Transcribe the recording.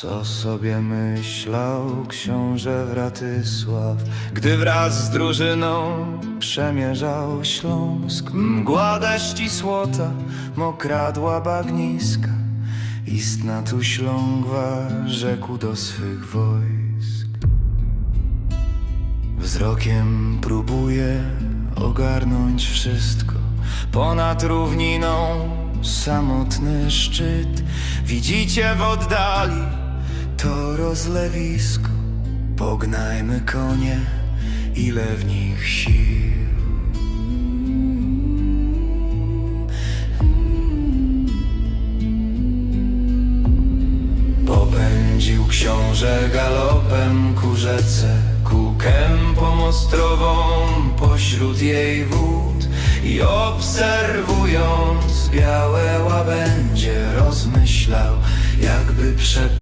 Co sobie myślał książę Wratysław, gdy wraz z drużyną przemierzał Śląsk? Mgła deszcz słota, mokradła bagniska, istna tu ślągwa rzekł do swych wojsk. Wzrokiem próbuje ogarnąć wszystko Ponad równiną samotny szczyt Widzicie w oddali to rozlewisko. Pognajmy konie, ile w nich sił. Popędził książę galopem ku rzece Kółkiem pomostrową pośród jej wód I obserwując białe łabędzie Rozmyślał jakby prze